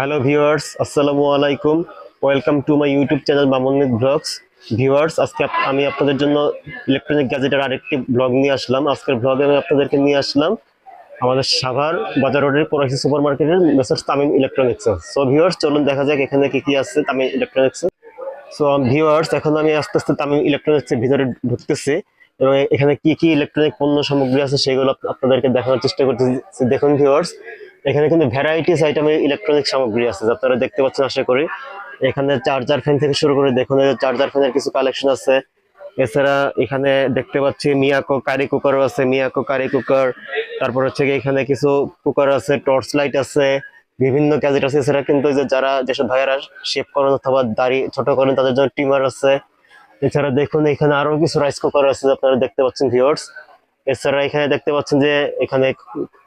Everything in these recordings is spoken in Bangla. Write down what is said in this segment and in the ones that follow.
হ্যালো ভিউয়ার্স আসসালামু আলাইকুম welcome to my YouTube channel Mamunid blogs viewers আজকে আমি আপনাদের জন্য ইলেকট্রনিক গ্যাজেটের আরেকটি ব্লগ নিয়ে আসলাম। আজকের ব্লগে আমি আপনাদেরকে নিয়ে আসলাম আমাদের সাভার বাজার রোডের পরাশি সুপার মার্কেটের messrs Tamim electronics so viewers চলুন দেখা যাক এখানে কি কি আছে তামিম ইলেকট্রনিক্স সো ভিউয়ার্স এখন আমি আস্তে আস্তে তামিম ইলেকট্রনিক্সের ভিতরে ঢুকতেছি এবং এখানে কি কি ইলেকট্রনিক পণ্য সামগ্রী আছে সেগুলো আপনাদেরকে দেখানোর চেষ্টা করতেছি। দেখুন ভিউয়ার্স এখানে কিন্তু ভ্যারাইটিস আইটেমের ইলেকট্রনিক সামগ্রী আছে আপনারা দেখতে পাচ্ছেন আশা করি। এখানে চার্জার ফ্যান থেকে শুরু করে, দেখুন চার্জার ফ্যানের কিছু কালেকশন আছে। এছাড়া এখানে দেখতে পাচ্ছি মিয়াকো কারি কুকারও আছে মিয়াকো কারি কুকার তারপর হচ্ছে এখানে কিছু কুকার আছে টর্চ লাইট আছে, বিভিন্ন গ্যাজেট আছে। এছাড়া কিন্তু যে যারা যেসব ভাইয়ারা শেপ করেন অথবা দাড়ি ছোট করেন, তাদের জন্য টিমার আছে। এছাড়া দেখুন এখানে আরও কিছু রাইস কুকার আছে আপনারা দেখতে পাচ্ছেন ভিউয়ার্স এছাড়া এখানে দেখতে পাচ্ছেন যে এখানে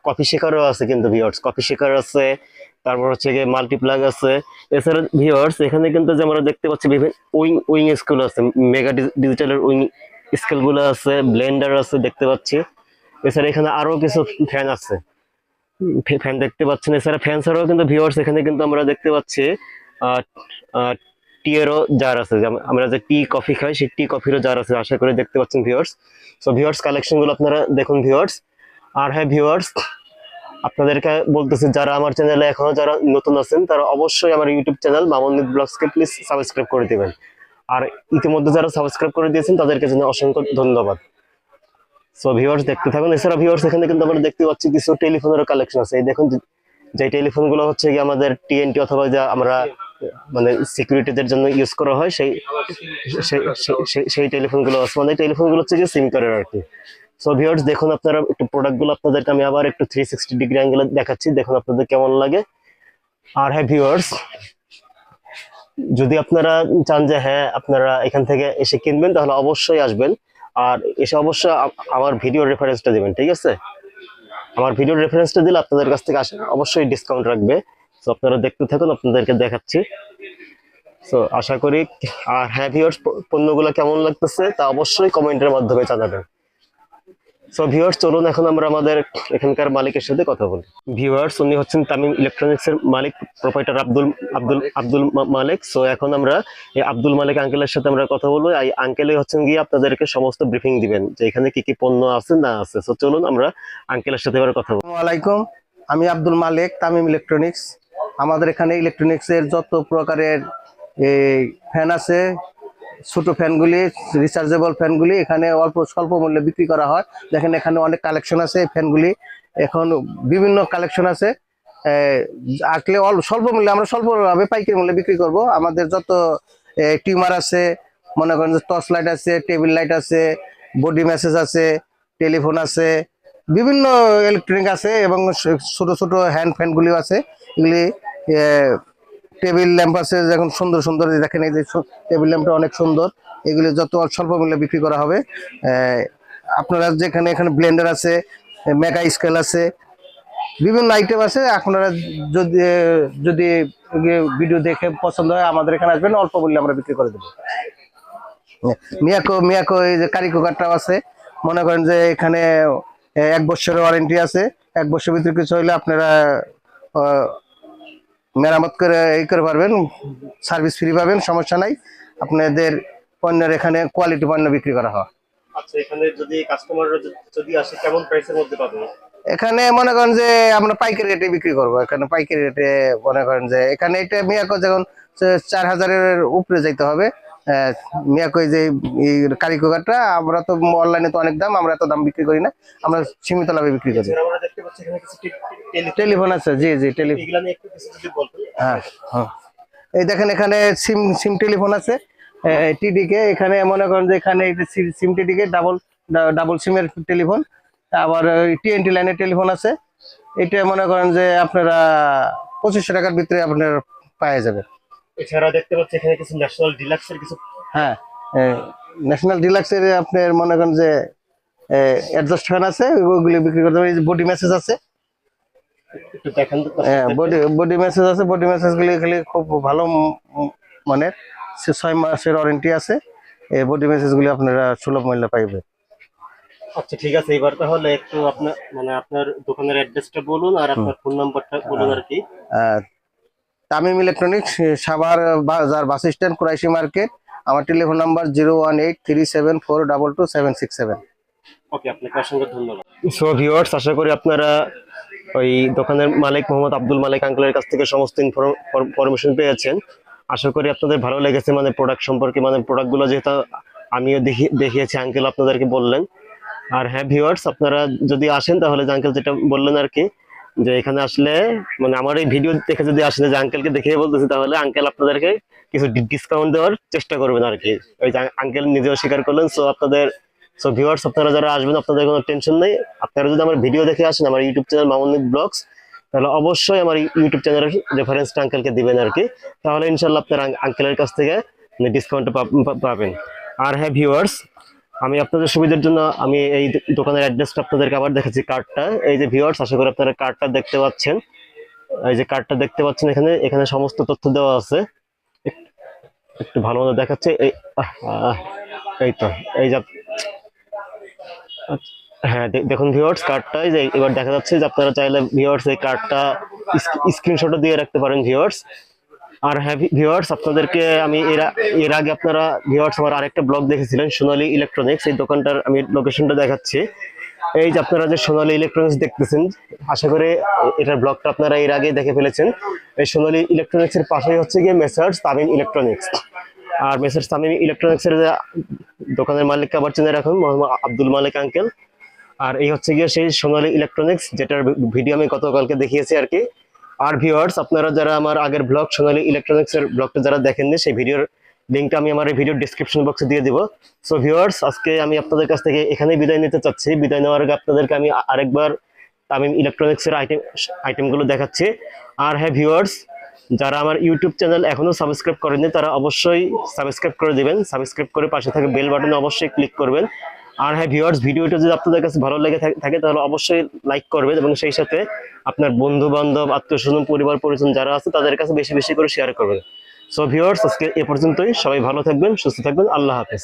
কফি শেখারও আছে কিন্তু ভিউয়ার্স কফি শেখার আছে, তারপর হচ্ছে গিয়ে মাল্টিপ্লাগ আছে। এছাড়া ভিওর্স এখানে কিন্তু যে আমরা দেখতে পাচ্ছি বিভিন্ন উইং উইং স্কুল আছে। মেগা ডিজিটালের উইং স্কেলগুলো আছে ব্লেন্ডার আছে, দেখতে পাচ্ছি। এছাড়া এখানে আরও কিছু ফ্যান আছে। ফ্যান দেখতে পাচ্ছেন। এছাড়া ফ্যান ছাড়াও কিন্তু ভিউয়ার্স এখানে কিন্তু আমরা দেখতে পাচ্ছি টিয়েরও জার আছে আমরা যে টি কফি খাই, সেই টি কফিরও জার আছে, আশা করি দেখতে পাচ্ছেন ভিউয়ার্স সো ভিউয়ার্স কালেকশনগুলো আপনারা দেখুন ভিউয়ার্স আর হ্যাঁ ভিউয়ার্স আপনাদেরকে বলতেছি, যারা আমার চ্যানেলে এখনও যারা নতুন আছেন, তারা অবশ্যই আমার ইউটিউব চ্যানেল মামুনিদ ব্লগসকে প্লিজ সাবস্ক্রাইব করে দিবেন। আর ইতিমধ্যে যারা সাবস্ক্রাইব করে দিয়েছেন, তাদেরকে জন্য অসংখ্য ধন্যবাদ। সো ভিউয়ার্স দেখতে থাকুন। এছাড়া ভিউয়ার্স এখানে কিন্তু আমরা দেখতে পাচ্ছি কিছু টেলিফোনেরও কালেকশন আছে। এই দেখুন যে- টেলিফোনগুলো হচ্ছে কি আমাদের টিএনটি অথবা যা আমরা মানে সিকিউরিটিদের জন্য ইউজ করা হয়, সেই সেই- সেই- সেই- সেই টেলিফোনগুলো আছে মানে টেলিফোনগুলো হচ্ছে কি সিম কার্ডের আর কি। সো ভিউয়ার্স দেখুন আপনারা একটু প্রোডাক্টগুলো আপনাদেরকে আমি আবার একটু থ্রি সিক্সটি ডিগ্রি অ্যাঙ্গেলে দেখাচ্ছি, দেখুন আপনাদের কেমন লাগে। আর হ্যাঁ ভিউয়ার্স যদি আপনারা চান যে হ্যাঁ আপনারা এখান থেকে এসে কিনবেন, তাহলে অবশ্যই আসবেন। আর এসে অবশ্যই আমার ভিডিও রেফারেন্সটা দিবেন, ঠিক আছে? আমার ভিডিও রেফারেন্সটা দিলে আপনাদের কাছ থেকে আসে, অবশ্যই ডিসকাউন্ট রাখবে। তো আপনারা দেখতে থাকুন, আপনাদেরকে দেখাচ্ছি। তো আশা করি, আর হ্যাঁ ভিউয়ার্স পণ্যগুলো কেমন লাগতেছে তা অবশ্যই কমেন্টের মাধ্যমে জানাবেন। সো ভিউয়ার্স চলুন এখন আমরা আমাদের এখানকার মালিকের সাথে কথা বলি। ভিউয়ার্স উনি হচ্ছেন তামিম ইলেকট্রনিক্স এর মালিক প্রোপাইটার আব্দুল আব্দুল আব্দুল মালিক। সো এখন আমরা এই আব্দুল মালিক আঙ্কেলের সাথে আমরা কথা বলব। এই আঙ্কেলই হচ্ছেন গিয়ে আপনাদেরকে সমস্ত ব্রিফিং দিবেন যে এখানে কি কি পণ্য আছে, না আছে। সো চলুন আমরা আঙ্কেলের সাথে এবার কথা বলি। আসসালামু আলাইকুম, আমি আব্দুল মালিক, তামিম ইলেকট্রনিক্স আমাদের এখানে ইলেকট্রনিক্সের যত প্রকারের এই ফ্যান আছে, ছোট ফ্যানগুলি রিচার্জেবল ফ্যানগুলি এখানে অল্প, স্বল্প মূল্যে বিক্রি করা হয়। দেখেন এখানে অনেক কালেকশন আছে এই ফ্যানগুলি এখন বিভিন্ন কালেকশন আছে। আসলে অল্প স্বল্প মূল্যে, আমরা স্বল্পভাবে পাইকারি মূল্যে বিক্রি করব। আমাদের যত টিউমার আছে, মনে করেন যে টর্চ লাইট আছে টেবিল লাইট আছে বডি মেসেজ আছে টেলিফোন আছে, বিভিন্ন ইলেকট্রনিক আছে এবং ছোট ছোট হ্যান্ড ফ্যানগুলিও আছে। এগুলি টেবিল ল্যাম্প আছে, যখন সুন্দর সুন্দর দেখেন এই যে টেবিল ল্যাম্পটা অনেক সুন্দর। এগুলি যত স্বল্প মূল্যে বিক্রি করা হবে আপনারা যেখানে, এখানে ব্লেন্ডার আছে মেগা স্কেল আছে, বিভিন্ন আইটেম আছে। আপনারা যদি যদি ভিডিও দেখে পছন্দ হয়, আমাদের এখানে আসবেন, অল্প মূল্যে আমরা বিক্রি করে দেবো। মিয়াকো মিয়াকো, এই যে কারি কুকারটাও আছে। মনে করেন যে এখানে এক বছরের ওয়ারেন্টি আছে। এক বছর ভিতরে কিছু হইলে আপনারা মেরামত করে এই করে পারবেন সার্ভিস ফ্রি পাবেন সমস্যা নাই। আপনাদের পণ্যের এখানে কোয়ালিটি পণ্য বিক্রি করা হয়। আচ্ছা এখানে যদি কাস্টমাররা যদি আসে কেমন প্রাইসের মধ্যে পাবে? এখানে মনে করেন যে আমরা পাইকারি রেটে বিক্রি করব। এখানে পাইকারি রেটে মনে করেন যে এখানে এটা মিয়াকো যখন চার হাজারের উপরে যাইতে হবে মিয়াকো যে এই কারি কুকারটা আমরা তো অনলাইনে তো অনেক দাম আমরা এত দাম বিক্রি করি না। আমরা সীমিত লাভে বিক্রি করি। আমরা দেখতে পাচ্ছি এখানে কিছু টেলিফোন আছে? জি জি টেলিফোন হ্যাঁ হ্যাঁ। এই দেখেন এখানে সিম সিম টেলিফোন আছে। টিডিকে এখানে মনে করেন যে এখানে সিম টিডিকে ডাবল ডাবল সিমের টেলিফোন। আবার টিএনটি লাইনের টেলিফোন আছে। এটা মনে করেন যে আপনারা পঁচিশশো টাকার ভিতরে আপনার পাওয়া যাবে। এছাড়া দেখতে পাচ্ছি এখানে কিছু ন্যাশনাল ডিলাক্সের কিছু হ্যাঁ ন্যাশনাল ডিলাক্সের আপনার মনে করেন যে অ্যাডজাস্ট ফ্যান আছে ওগুলি বিক্রি করতে হবে। বডি মেসেজ আছে। একটু দেখান হ্যাঁ বডি বডি মেসেজ আছে বডি মেসেজ গুলি খালি খুব ভালো ম- ম- মানের ছয় মাসের ওয়ারেন্টি আছে এই বডি মেসেজ আপনারা সুলভ মূল্যে পাইবেন আচ্ছা ঠিক আছে এবার তাহলে একটু আপনার মানে আপনার দোকানের অ্যাড্রেসটা বলুন আর আপনার ফোন নাম্বারটা বলুন আর কি। Tamim electronics Savar Bazar bus stand Quraishi market. আমার telephone number zero one eight three seven four double two seven six seven okay আপনাকে অসংখ্য ধন্যবাদ। সো ভিউয়ার্স আশা করি আপনারা ওই দোকানের মালিক মোহাম্মদ আব্দুল মালিক আঙ্কেলের কাছ থেকে সমস্ত ইনফরমেশন পেয়েছেন। আশা করি আপনাদের ভালো লেগেছে মানে প্রোডাক্ট সম্পর্কে মানে প্রোডাক্টগুলো যেহেতু আমিও দেখি, দেখিয়েছি আঙ্কেল আপনাদেরকে বললেন। আর হ্যাঁ ভিউয়ার্স আপনারা যদি আসেন তাহলে যে আঙ্কেল যেটা বললেন আর কি, যে এখানে আসলে মানে আমার এই ভিডিও দেখে যদি আসেন, যে আঙ্কেলকে দেখিয়ে বলতেছি, তাহলে আঙ্কেল আপনাদেরকে কিছু ডিসকাউন্ট দেওয়ার চেষ্টা করবেন আর কি। ওই আঙ্কেল নিজেও স্বীকার করলেন সো আপনাদের সো ভিউয়ার্স আপনারা যারা আসবেন, আপনাদের কোনো টেনশন নেই। আপনারা যদি আমার ভিডিও দেখে আসেন, আমার ইউটিউব চ্যানেল মামুনিক ব্লগস তাহলে অবশ্যই আমার ইউটিউব চ্যানেলের রেফারেন্সটা আঙ্কেলকে দিবেন আর কি। তাহলে ইনশাল্লাহ আপনার আঙ্কেলের কাছ থেকে ডিসকাউন্ট পাবেন। আর হ্যাঁ ভিউয়ার্স আমি আপনাদের সুবিধার জন্য আমি এই দোকানের অ্যাড্রেসটা আপনাদেরকে আবার দেখাচ্ছি কার্ডটা এই যে ভিউয়ার্স আশা করি আপনারা কার্ডটা দেখতে পাচ্ছেন। এই যে কার্ডটা দেখতে পাচ্ছেন এখানে এখানে সমস্ত তথ্য দেওয়া আছে। একটু ভালো মতো দেখাচ্ছে। এই এই তো, এই যে হ্যাঁ দেখুন ভিউয়ার্স কার্ডটা এই যে এবার দেখা যাচ্ছে যে আপনারা চাইলে ভিউয়ার্স এই কার্ডটা স্ক্রিনশটও দিয়ে রাখতে পারেন ভিউয়ার্স আর হ্যাঁ ভিউয়ার্স আপনাদেরকে আমি এর আগে আপনারা ভিউয়ার্স আমার আরেকটা ব্লগ দেখেছিলেন, সোনালী ইলেকট্রনিক্স এই দোকানটার আমি লোকেশনটা দেখাচ্ছি। এই যে আপনারা যে সোনালী ইলেকট্রনিক্স দেখতেছেন, আশা করে এটার ব্লগটা আপনারা এর আগে দেখে ফেলেছেন। এই সোনালী ইলেকট্রনিক্স এর পাশেই হচ্ছে গিয়ে মেসার্স তামিম ইলেকট্রনিক্স আর মেসার্স তামিম ইলেকট্রনিক্স এর দোকানের মালিক আবার চেনে রাখুন, মোহাম্মদ আব্দুল মালিক আঙ্কেল আর এই হচ্ছে গিয়ে সেই সোনালী ইলেকট্রনিক্স যেটার ভিডিও আমি গতকালকে দেখিয়েছি আর কি। আর ভিউয়ার্স আপনারা যারা আমার আগের ব্লগ সোনালী ইলেকট্রনিক্স এর ব্লগটা যারা দেখেননি, সেই ভিডিওর লিঙ্কটা আমি আমার এই ভিডিও ডিসক্রিপশন বক্সে দিয়ে দিব। সো ভিউয়ার্স আজকে আমি আপনাদের কাছ থেকে এখানেই বিদায় নিতে চাচ্ছি। বিদায় নেওয়ার আগে আপনাদেরকে আমি আরেকবার তামিম ইলেকট্রনিক্স এর আইটেম আইটেমগুলো দেখাচ্ছি। আর হ্যাঁ ভিউয়ার্স যারা আমার ইউটিউব চ্যানেল এখনও সাবস্ক্রাইব করেনি তারা অবশ্যই সাবস্ক্রাইব করে দিবেন। সাবস্ক্রাইব করে পাশে থাকা বেল বাটনে অবশ্যই ক্লিক করবেন। আর হ্যাঁ ভিউয়ার্স ভিডিওটা যদি আপনাদের কাছে ভালো লেগে থাকে, তাহলে অবশ্যই লাইক করবেন এবং সেই সাথে আপনার বন্ধু বান্ধব আত্মীয় স্বজন পরিবার, পরিজন যারা আছে, তাদের কাছে বেশি বেশি করে শেয়ার করবেন। সো ভিউয়ার্স আজকে এ পর্যন্তই। সবাই ভালো থাকবেন, সুস্থ থাকবেন। আল্লাহ হাফেজ।